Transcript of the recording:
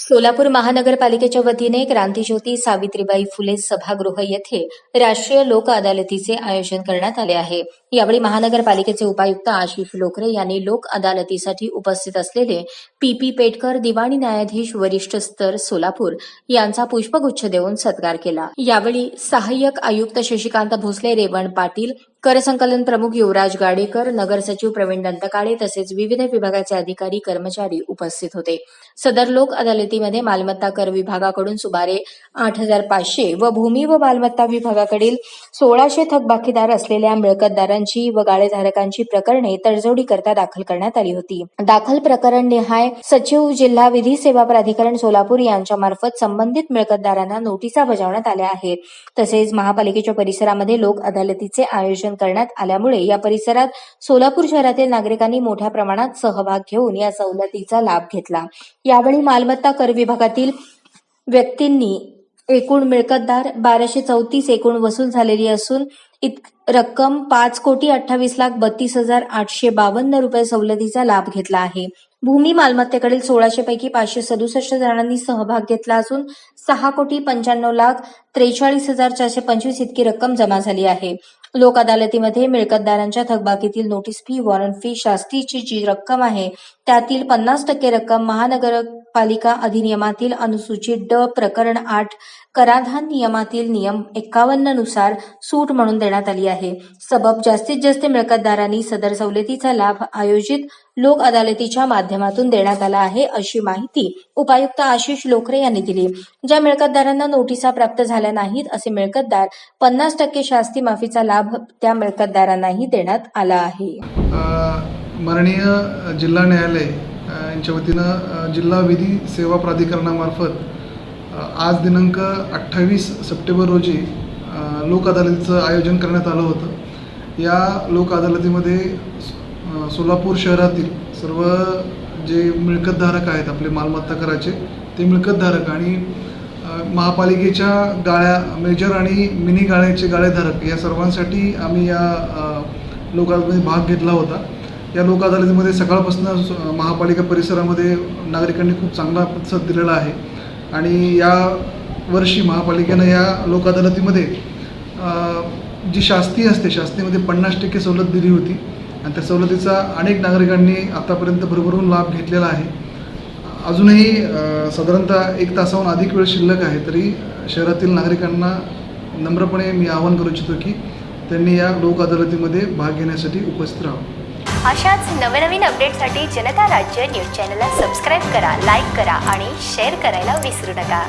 सोलापूर महानगरपालिकेच्या वतीने क्रांतीज्योती सावित्रीबाई फुले सभागृह येथे राष्ट्रीय लोक अदालतीचे आयोजन करण्यात आले आहे. यावेळी महानगरपालिकेचे उपायुक्त आशिष लोकरे यांनी लोक अदालतीसाठी उपस्थित असलेले पी पी पेटकर दिवाणी न्यायाधीश वरिष्ठ स्तर सोलापूर यांचा पुष्पगुच्छ देऊन सत्कार केला. यावेळी सहाय्यक आयुक्त शशिकांत भोसले रेवण पाटील कर संकलन प्रमुख युवराज गाडेकर नगर सचिव प्रवीण दंतकाळे तसेच विविध विभागाचे अधिकारी कर्मचारी उपस्थित होते. सदर लोक अदालतीमध्ये मालमत्ता कर विभागाकडून सुमारे आठ हजार पाचशे व भूमी व मालमत्ता विभागाकडील सोळाशे थकबाकीदार असलेल्या मिळकतदारांची व गाळेधारकांची प्रकरणे तडजोडी करता दाखल करण्यात आली होती. दाखल प्रकरण निहाय सचिव जिल्हा विधी सेवा प्राधिकरण सोलापूर यांच्या मार्फत संबंधित मिळकतदारांना नोटिसा बजावण्यात आल्या आहेत. तसेच महापालिकेच्या परिसरामध्ये लोक अदालतीचे आयोजन करण्यात आल्यामुळे या परिसरात सोलापूर शहरातील नागरिकांनी मोठ्या प्रमाणात सहभाग घेऊन या सवलतीचा लाभ घेतला. यावेळी मालमत्ता कर विभागातील व्यक्तींनी एकूण मिळकतदार बाराशे चौतीस एकूण वसूल झालेली असून इत रक्कम पाच कोटी अठ्ठावीस लाख बत्तीस हजार आठशे बावन्न रुपये सवलतीचा लाभ घेतला आहे. भूमी मालमत्तेकडील सोळाशे पैकी पाचशे सदुसष्ट जणांनी सहभाग घेतला असून सहा कोटी पंच्याण्णव लाख त्रेचाळीस हजार चारशे पंचवीस इतकी रक्कम जमा झाली आहे. लोक अदालतीमध्ये मिळकतदारांच्या थकबाकीतील नोटीस फी वॉरंट फी शास्तीची जी रक्कम आहे त्यातील पन्नास टक्के रक्कम महानगरपालिका अधिनियमातील अनुसूचित ड प्रकरण आठ कराधान नियमातील नियम एकावन्ननुसार सूट म्हणून देण्यात आली आहे. सबब जास्तीत जास्त मिळकतदारांनी सदर सवलतीचा लाभ आयोजित लोक अदालतीच्या माध्यमातून देण्यात आला आहे अशी माहिती उपायुक्त आशिष लोखरे यांनी दिली. ज्या मिळकतदारांना नोटिसा प्राप्त झाल्या नाहीत असे मिळकतदार पन्नास टक्के शास्ती माफीचा लाभ त्या मिळकतदारांनाही देण्यात आला आहे. माननीय जिल्हा न्यायालय यांच्या वतीनं जिल्हा विधी सेवा प्राधिकरणामार्फत आज दिनांक अठ्ठावीस सप्टेंबर रोजी लोक अदालतीचं आयोजन करण्यात आलं होतं. या लोक अदालतीमध्ये सोलापूर शहरातील सर्व जे मिळकतधारक आहेत आपले मालमत्ता कराचे ते मिळकतधारक आणि महापालिकेच्या गाळ्या मेजर आणि मिनी गाळ्याचे गाळेधारक या सर्वांसाठी आम्ही या अ, लोक भाग घेतला होता. या लोक अदालतीमध्ये सकाळपासून महापालिका परिसरामध्ये नागरिकांनी खूप चांगला प्रतिसाद दिलेला आहे. आणि या वर्षी महापालिकेनं या लोक अदालतीमध्ये जी शास्ती असते शास्तीमध्ये पन्नास टक्के सवलत दिली होती. आणि त्या सवलतीचा अनेक नागरिकांनी आतापर्यंत भरभरून लाभ घेतलेला आहे. अजूनही साधारणतः एक तासाहून अधिक वेळ शिल्लक आहे तरी शहरातील नागरिकांना नम्रपणे मी आवाहन करू इच्छितो की त्यांनी या लोक अदालतीमध्ये भाग घेण्यासाठी उपस्थित राहावं. अशाच नवनवीन अपडेटसाठी जनता राज्य न्यूज चॅनलला सबस्क्राईब करा लाईक करा आणि शेअर करायला विसरू नका.